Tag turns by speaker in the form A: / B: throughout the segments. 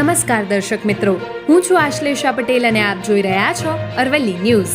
A: નમસ્કાર દર્શક મિત્રો. હું છું આશ્લેષા પટેલ અને આપ જોઈ રહ્યા છો અરવલ્લી ન્યૂઝ.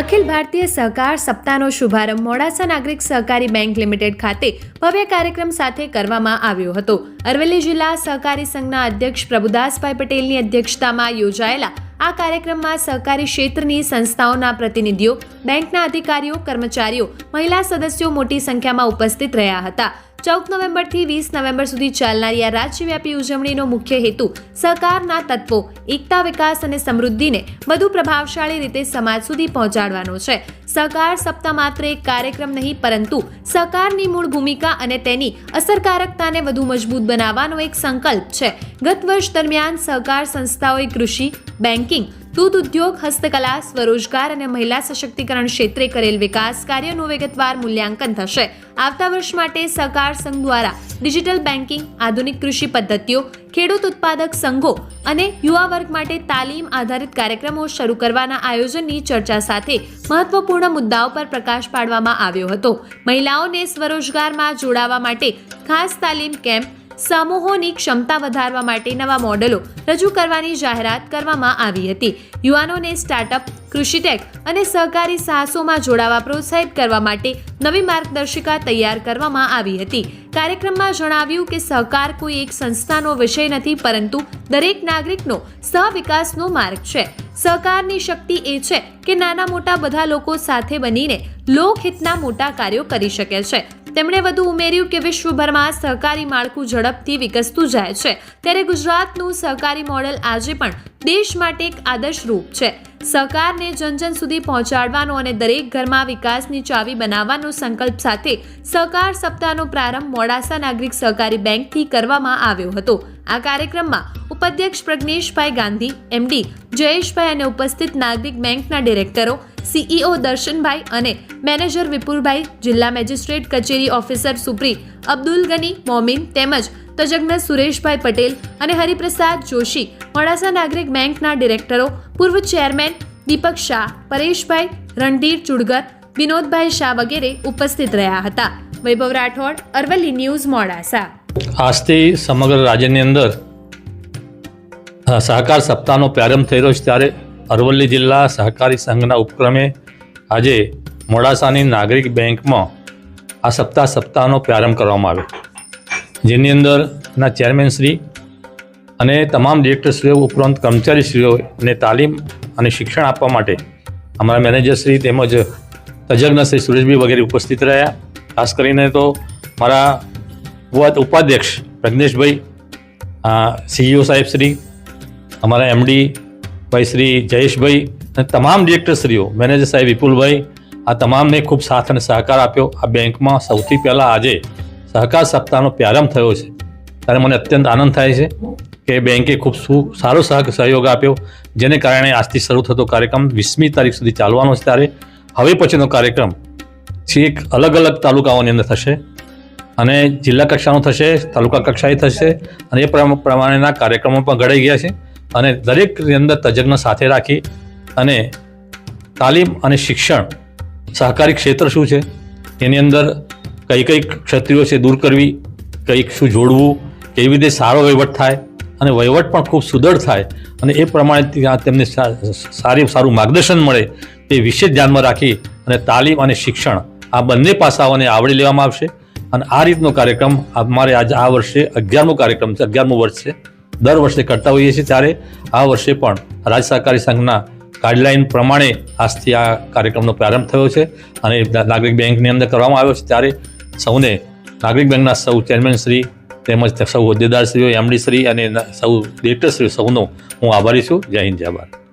A: અખિલ ભારતીય સહકાર સપ્તાહનો શુભારંભ મોડાસા નાગરિક સહકારી બેંક લિમિટેડ ખાતે ભવ્ય કાર્યક્રમ સાથે કરવામાં આવ્યો હતો. અરવલ્લી જિલ્લા સહકારી સંઘના અધ્યક્ષ પ્રભુદાસભાઈ પટેલની અધ્યક્ષતામાં યોજાયેલા આ કાર્યક્રમમાં સહકારી ક્ષેત્રની સંસ્થાઓના પ્રતિનિધિઓ, બેંકના અધિકારીઓ, કર્મચારીઓ, મહિલા સદસ્યો મોટી સંખ્યામાં ઉપસ્થિત રહ્યા હતા. ચૌદ નવેમ્બરથી વીસ નવેમ્બર સુધી ચાલનારી આ રાજ્યવ્યાપી ઉજવણીનો મુખ્ય હેતુ સહકારના તત્વો, એકતા, વિકાસ અને સમૃદ્ધિને વધુ પ્રભાવશાળી રીતે સમાજ સુધી પહોંચાડવાનો છે. સહકાર સપ્તાહ માત્ર એક કાર્યક્રમ નહીં, પરંતુ સહકારની મૂળ ભૂમિકા અને તેની અસરકારકતાને વધુ મજબૂત બનાવવાનો એક સંકલ્પ છે. ગત વર્ષ દરમિયાન સહકાર સંસ્થાઓએ કૃષિ, બેન્કિંગ દૂધ ઉદ્યોગ, હસ્તકલા, સ્વરોજગાર અને મહિલા સશક્તિકરણ ક્ષેત્રે કરેલ વિકાસ કાર્યનું વિગતવાર મૂલ્યાંકન થશે. આવતા વર્ષ માટે સહકાર સંઘ દ્વારા ડિજિટલ બેન્કિંગ, આધુનિક કૃષિ પદ્ધતિઓ, ખેડૂત ઉત્પાદક સંઘો અને યુવા વર્ગ માટે તાલીમ આધારિત કાર્યક્રમો શરૂ કરવાના આયોજનની ચર્ચા સાથે મહત્વપૂર્ણ મુદ્દાઓ પર પ્રકાશ પાડવામાં આવ્યો હતો. મહિલાઓને સ્વરોજગારમાં જોડાવા માટે ખાસ તાલીમ કેમ્પ સમૂહોની ક્ષમતા વધારવા માટે નવા મોડેલો રજૂ કરવાની જાહેરાત કરવામાં આવી હતી. યુવાનોને સ્ટાર્ટઅપ કૃષિટેક અને સહકારી સાહસોમાં જોડાવા પ્રોત્સાહિત કરવા માટે નવી માર્ગદર્શિકા તૈયાર કરવામાં આવી હતી. કાર્યક્રમમાં જણાવ્યું કે સહકાર કોઈ એક સંસ્થાનો વિષય નથી, પરંતુ દરેક નાગરિકનો સહવિકાસનો માર્ગ છે. સહકારની શક્તિ એ છે કે નાના મોટા બધા લોકો સાથે બનીને લોકહિતના મોટા કાર્યો કરી શકે છે. તેમણે વધુ ઉમેર્યું કે વિશ્વભરમાં સહકારી માળખું ઝડપથી વિકસતું જાય છે. ત્યારે ગુજરાતનું સહકારી મોડેલ આજે પણ દેશ માટે એક આદર્શ રૂપ છે. સહકારને જન જન સુધી પહોંચાડવાનો અને દરેક ઘરમાં વિકાસની ચાવી બનાવવાનો સંકલ્પ સાથે સહકાર સપ્તાહનો પ્રારંભ મોડાસા નાગરિક સહકારી બેંકથી કરવામાં આવ્યો હતો. આ કાર્યક્રમમાં ઉપાધ્યક્ષ પ્રજ્ઞેશભાઈ ગાંધી એમડી જયેશભાઈ અને ઉપસ્થિત નાગરિક બેંકના ડિરેક્ટરો સીઈઓ દર્શનભાઈ અને મેનેજર વિપુલભાઈ, જિલ્લા મેજિસ્ટ્રેટ કચેરી ઓફિસર સુપ્રી અબ્દુલ ગની, મોમીન તેમજ તજજ્ઞ સુરેશભાઈ પટેલ અને હરિપ્રસાદ જોશી, મોડાસા નાગરિક બેંકના ડિરેક્ટરો, પૂર્વ ચેરમેન દીપક શાહ, પરેશભાઈ રણધીર ચુડગર, વિનોદભાઈ શાહ વગેરે ઉપસ્થિત રહ્યા હતા. વૈભવ રાઠોડ, અરવલ્લી ન્યૂઝ, મોડાસા.
B: આજથી સમગ્ર રાજ્યની અંદર સહકાર સપ્તાહનો પ્રારંભ થઈ રહ્યો છે ત્યારે અરવલ્લી જિલ્લા સહકારી સંઘના ઉપક્રમે આજે મોડાસાની નાગરિક બેંકમાં આ સપ્તાહ સપ્તાહનો પ્રારંભ કરવામાં આવ્યો. જેની અંદરના ચેરમેનશ્રી અને તમામ ડિરેક્ટરશ્રીઓ, ઉપરાંત કર્મચારીશ્રીઓને તાલીમ અને શિક્ષણ આપવા માટે અમારા મેનેજરશ્રી તેમજ તજજ્ઞ શ્રી સુરેશભાઈ વગેરે ઉપસ્થિત રહ્યા. ખાસ કરીને તો મારા ઉપ- ઉપાધ્યક્ષ પ્રજ્ઞેશભાઈ સીઈઓ સાહેબ શ્રી, અમારા એમડી ભાઈ શ્રી જયેશભાઈ અને તમામ ડિરેક્ટરશ્રીઓ, મેનેજર સાહેબ વિપુલભાઈ, આ તમામને ખૂબ સાથ અને સહકાર આપ્યો. આ બેંકમાં સૌથી પહેલાં આજે સહકાર સપ્તાહનો પ્રારંભ થયો છે. ત્યારે મને અત્યંત આનંદ થાય છે કે બેંકે ખૂબ સુ, સારો સહક સહયોગ આપ્યો, જેને કારણે આજથી શરૂ થતો કાર્યક્રમ વીસમી તારીખ સુધી ચાલવાનો છે ત્યારે હવે પછીનો કાર્યક્રમ છેક અલગ અલગ તાલુકાઓની અંદર થશે અને જિલ્લા કક્ષાનો થશે, તાલુકા કક્ષાએ થશે અને એ પ્રમ- પ્રમાણેના કાર્યક્રમો પણ ઘડાઈ ગયા છે. અને દરેકની અંદર તજજ્ઞ સાથે રાખી અને તાલીમ અને શિક્ષણ સહકારી ક્ષેત્ર શું છે, એની અંદર કઈ કઈ ક્ષત્રિયો છે દૂર કરવી કંઈક શું જોડવું, કેવી રીતે સારો વહીવટ થાય અને વહીવટ પણ ખૂબ સુદૃઢ થાય અને એ પ્રમાણે ત્યાં તેમને સારી, સારું માર્ગદર્શન મળે તે વિશેષ ધ્યાનમાં રાખી અને તાલીમ અને શિક્ષણ આ બંને પાસાઓને આવરી લેવામાં આવશે. અને આ રીતનો કાર્યક્રમ અમારે આજ આ વર્ષે અગિયારમો કાર્યક્રમ છે, અગિયારમું વર્ષ છે. દર વર્ષે કરતા હોઈએ છીએ ત્યારે આ વર્ષે પણ રાજ્ય સહકારી સંઘના ગાઈડલાઈન પ્રમાણે આજથી આ કાર્યક્રમનો પ્રારંભ થયો છે અને નાગરિક બેંકની અંદર કરવામાં આવ્યો છે ત્યારે સૌને નાગરિક બેંકના સૌ ચેરમેનશ્રી તેમજ સૌ હોદ્દેદારશ્રીઓ એમડીશ્રી અને સૌ ડિરેક્ટરશ્રીઓ સૌનો હું આભારી છું. જય હિન્દ, જય ભારત.